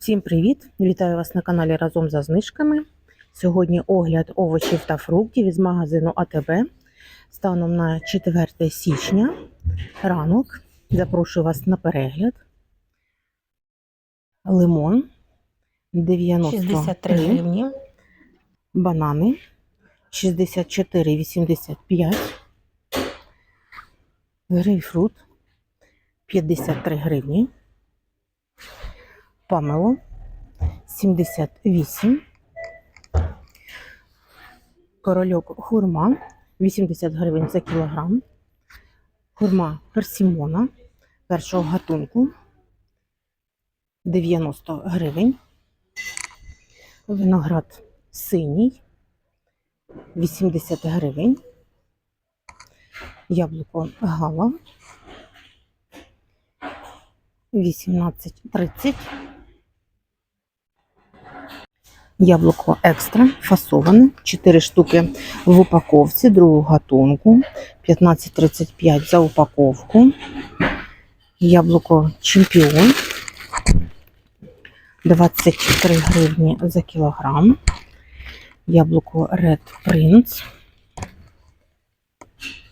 Всім привіт! Вітаю вас на каналі Разом за знижками. Сьогодні огляд овочів та фруктів із магазину АТБ станом на 4 січня. Ранок. Запрошую вас на перегляд. Лимон 93 63 гривні. гривні. Банани 64,85. Грейпфрут 53 гривні. Памело 78. Корольок хурма 80 гривень за кілограм. Хурма персимона першого гатунку 90 гривень. Виноград синій 80 гривень. Яблуко гала 18,30. Яблуко екстра фасоване 4 штуки в упаковці другого гатунку 15,35 за упаковку. Яблуко чемпіон 23 гривні за кілограм. Яблуко Red Prince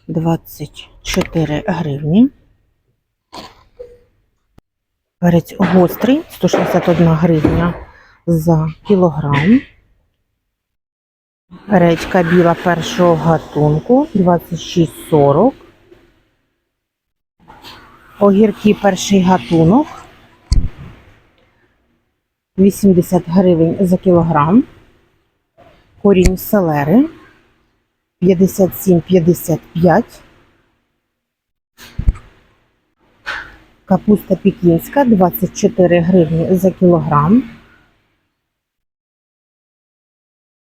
24 гривні. Перець гострий 161 гривня за кілограм. Редька біла першого гатунку 26,40. Огірки перший гатунок 80 гривень за кілограм. Корінь селери 57,55. Капуста пекінська 24 гривні за кілограм.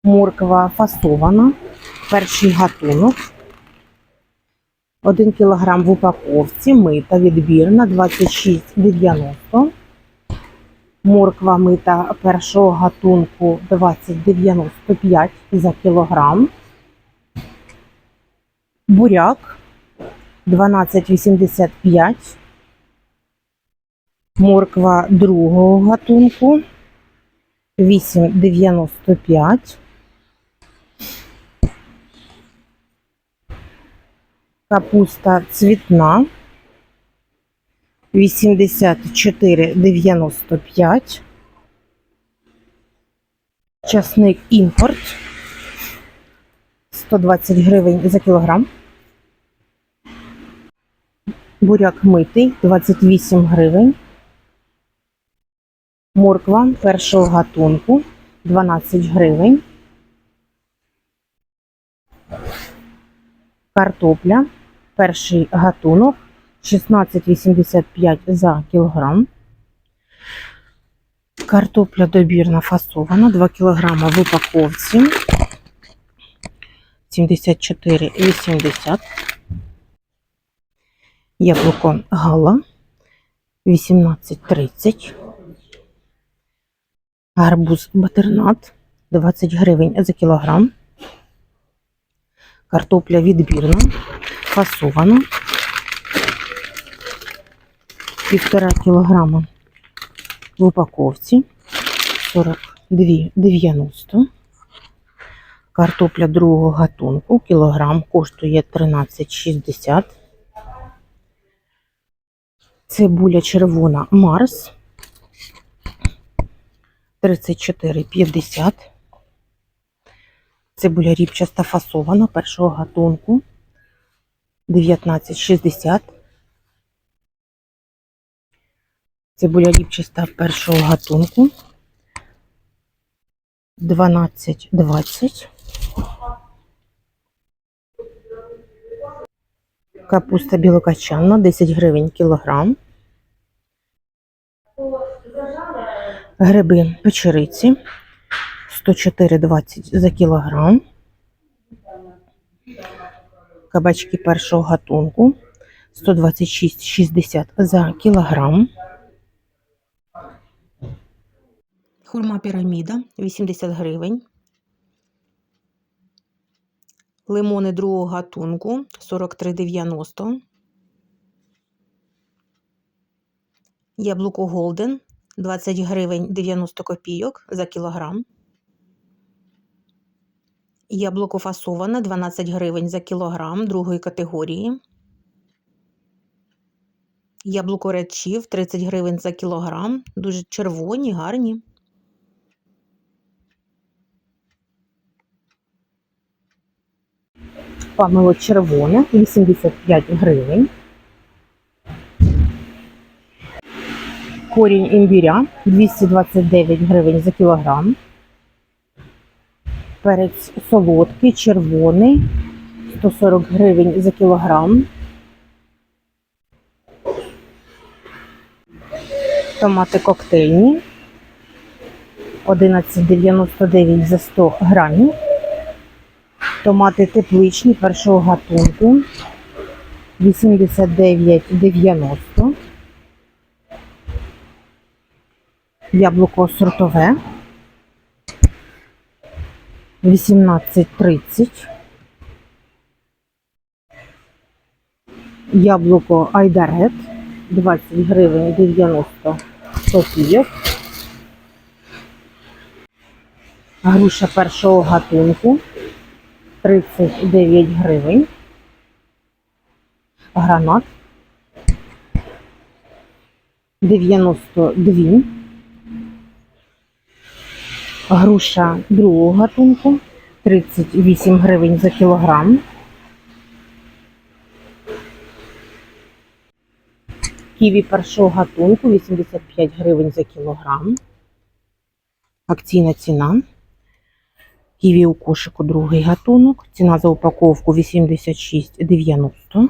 Морква фасована. Перший гатунок. 1 кілограм в упаковці, мита відбірна 26,90. Морква мита першого гатунку 20,95 за кілограм. Буряк 12,85. Морква другого гатунку 8,95. Капуста цвітна 84,95. Часник імпорт 120 гривень за кілограм. Буряк митий 28 гривень. Морква першого гатунку 12 гривень. Картопля перший гатунок 16,85 за кілограм. Картопля добірна фасована 2 кг в упаковці 74,80. Яблуко гала 18,30. Гарбуз батернат 20 гривень за кілограм. Картопля відбірна, фасована. Півтора кілограма в упаковці 42,90. Картопля другого гатунку кілограм коштує 13,60. Цибуля червона Марс 34,50. Цибуля ріпчаста фасована першого гатунку 19,60. Цибуля ріпчаста першого гатунку 12,20. Капуста білокачанна 10 гривень кілограм. Гриби печериці 104,20 за кілограм. Кабачки першого гатунку 126,60 за кілограм. Хурма піраміда 80 гривень. Лимони другого гатунку 43,90. Яблуко Голден 20 гривень 90 копійок за кілограм. Яблуко фасоване 12 гривень за кілограм другої категорії. Яблуко речів 30 гривень за кілограм. Дуже червоні, гарні. Памело червоне 85 гривень. Корінь імбіря 229 гривень за кілограм. Перець солодкий, червоний 140 гривень за кілограм. Томати коктейльні 11,99 за 100 грамів. Томати тепличні першого гатунку 89,90. Яблуко сортове 18,30. Яблуко Айдарет 20 гривень 90 копійок. Груша першого гатунку 39 гривень. Гранат 92. Груша другого гатунку 38 гривень за кілограм. Ківі першого гатунку 85 гривень за кілограм. Акційна ціна. Ківі у кошику другий гатунок. Ціна за упаковку 86,90.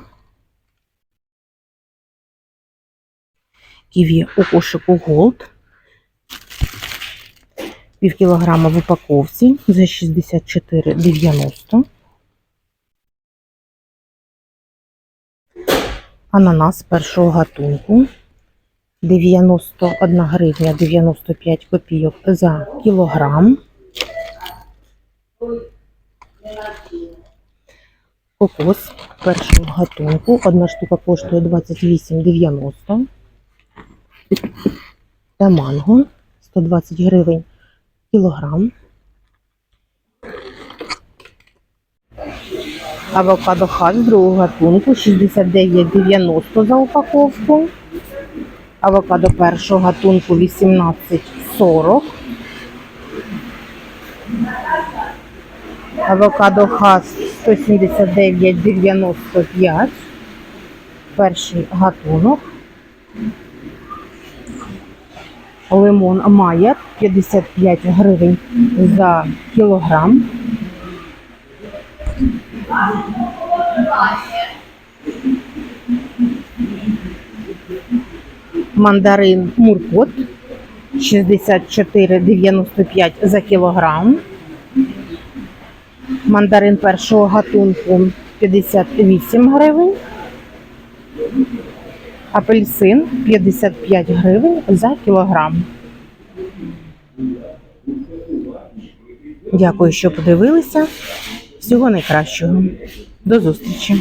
Ківі у кошику Голд. Пів кілограма в упаковці за 64,90. Ананас першого гатунку 91 гривня 95 копійок за кілограм. Кокос першого гатунку. Одна штука коштує 28,90. Та манго 120 гривень кілограм. Авокадо хат другого гатунку 69,90 за упаковку. Авокадо першого гатунку 18,40. Авокадо хас 179,95. Перший гатунок. Лимон Майер 55 гривень за кілограм. Мандарин Муркот 64,95 за кілограм. Мандарин першого гатунку 58 гривень. Апельсин 55 гривень за кілограм. Дякую, що подивилися. Всього найкращого. До зустрічі!